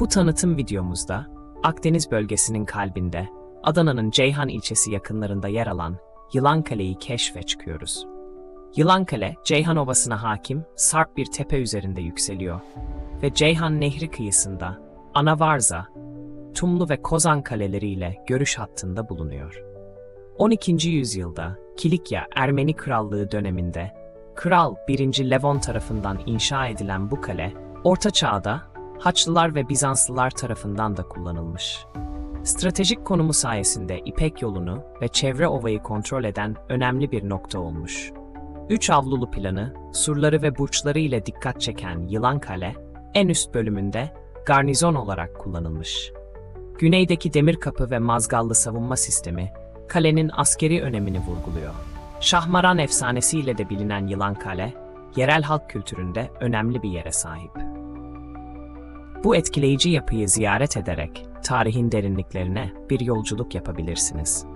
Bu tanıtım videomuzda Akdeniz bölgesinin kalbinde Adana'nın Ceyhan ilçesi yakınlarında yer alan Yılankale'yi keşfe çıkıyoruz. Yılankale, Ceyhan Ovası'na hakim sarp bir tepe üzerinde yükseliyor ve Ceyhan Nehri kıyısında Anavarza, Tumlu ve Kozan kaleleriyle görüş hattında bulunuyor. 12. yüzyılda Kilikya Ermeni Krallığı döneminde Kral 1. Levon tarafından inşa edilen bu kale, Orta Çağ'da Haçlılar ve Bizanslılar tarafından da kullanılmış. Stratejik konumu sayesinde İpek yolunu ve çevre ovayı kontrol eden önemli bir nokta olmuş. Üç avlulu planı, surları ve burçları ile dikkat çeken Yılan Kale, en üst bölümünde garnizon olarak kullanılmış. Güneydeki demir kapı ve mazgallı savunma sistemi, kalenin askeri önemini vurguluyor. Şahmaran efsanesiyle de bilinen Yılan Kale, yerel halk kültüründe önemli bir yere sahip. Bu etkileyici yapıyı ziyaret ederek tarihin derinliklerine bir yolculuk yapabilirsiniz.